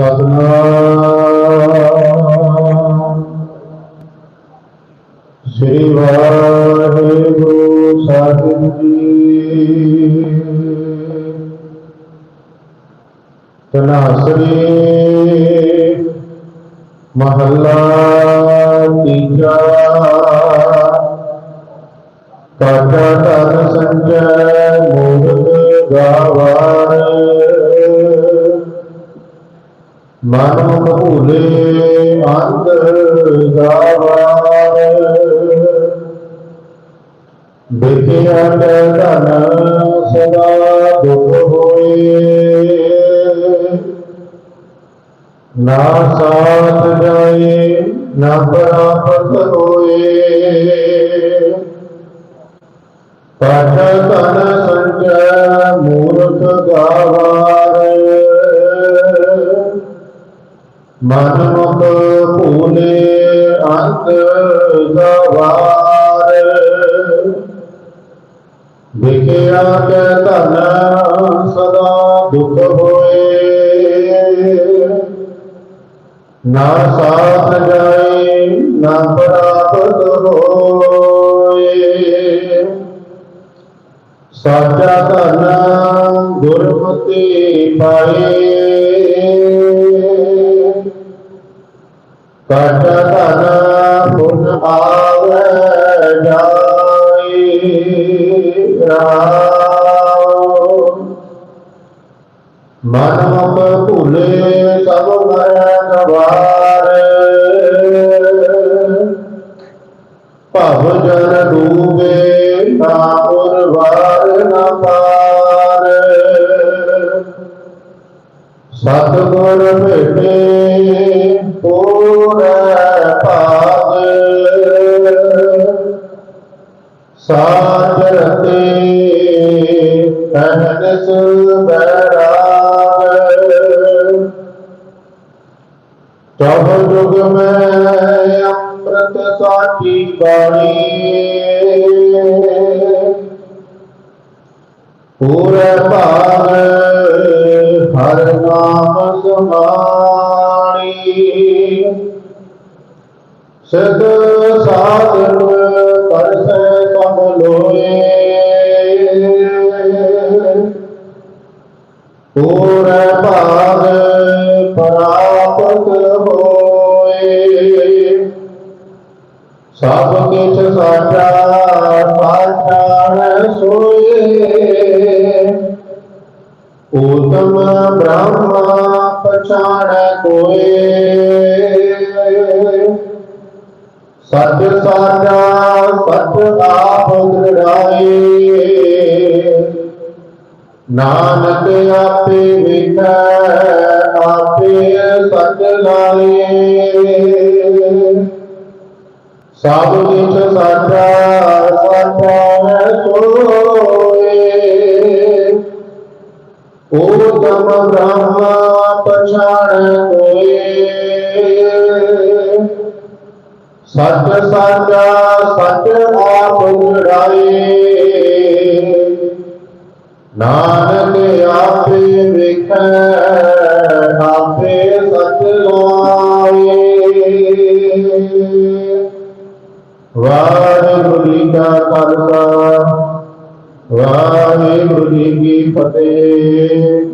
ਸਤਨਾਮ ਸ੍ਰੀ ਵਾਹਿਗੁਰੂ ਸਾਹਿਬ ਜੀ। ਤਨਾਸਰੀ ਮਹੱਲਾ ਤੀਜਾ। ਕਾਟਾ ਤਨ ਸੰਜੈ ਮੂਰਤ ਗਾਵਾਰ ਮਨ ਭੂਲੇ ਅੰਤ ਗਾਵਾਰ ਦੇਖਿਆ ਕੈ ਧਨ ਸਦਾ ਦੁਖ ਹੋਏ। ਨਾ ਸਾਥ ਜਾਏ, ਨਾ ਪ੍ਰਾਪਤ ਹੋਏ। ਪਟ ਤਨ ਸੰਜੈ ਮੂਰਖ ਗਾਵਾ ਮਨ ਮੁਖ ਭੂਲੇ ਅੰਤ ਗਵਾਰ। ਵਿਖਿਆ ਕੇ ਧਨ ਸਦਾ ਦੁਖ ਹੋਏ। ਨਾ ਸਾਥ ਜਾਏ, ਨਾ ਪ੍ਰਾਪਤ ਹੋਏ। ਸਾਚਾ ਧਨ ਗੁਰਮਤਿ ਪਾਏ। ਕਟ ਧਨ ਪੁਨ ਆਵੇ ਜਾਈ ਰਾਮ। ਮਨ ਮੁਖ ਭੁਲੇ ਸਭ ਮਰੈ ਗਵਾਰ ਭਵ ਜਨ ਡੂਬੇ ਨਾ ਉਰਵਾਰ ਨਾ ਪਾਰ। ਸਤਿਗੁਰ ਭੇਟੇ ਪੂਰੈ ਅਨੰਦ ਬੈਰਾਗ ਤਬ ਜੁਗ ਮੈਂ ਅੰਮ੍ਰਿਤ ਸਾਚੀ ਬਾਣੀ ਪੂਰੇ ਭਾਗ ਹਰ ਨਾਮ ਸਮਾਣੀ ਸਿਧ ਸਾਧਨ ਕਰਸੈ ਸਭ ਲੋਏ ਪੂਰੇ ਭਾਗ ਪ੍ਰਾਪਤ ਹੋਏ। ਸਭ ਕਿਛ ਸਾਚਾ ਸਾਚਾ ਸੋਏ। ਉਤਮ ਬ੍ਰਹਮਾ ਪਛਾਣ ਕੋਏ। ਸਤ ਸਾਚਾ ਸਤ ਆਪ ਦ੍ਰਿੜਾਏ। ਨਾਨਕ ਆਪੇ ਵਿਖੈ, ਆਪੇ ਸਤ ਲਾਏ। ਸਭ ਕਿਛ ਸਾਚਾ ਸਾਚਾ ਸੋਏ। ਊਤਮ ਬ੍ਰਹਮਾ ਪਛਾਣ ਕੋਏ ਸਤ ਸਾਚਾ ਸਤ ਆਪ ਉਰਾਏ ਨਾਨਕ ਆਪੇ ਵੇਖੈ ਆਪੇ ਸਤ ਲਾਏ ਵਾਹਿਗੁਰੂ ਜੀ ਕਾ ਖਾਲਸਾ ਵਾਹਿਗੁਰੂ ਜੀ ਕੀ ਫਤਿਹ।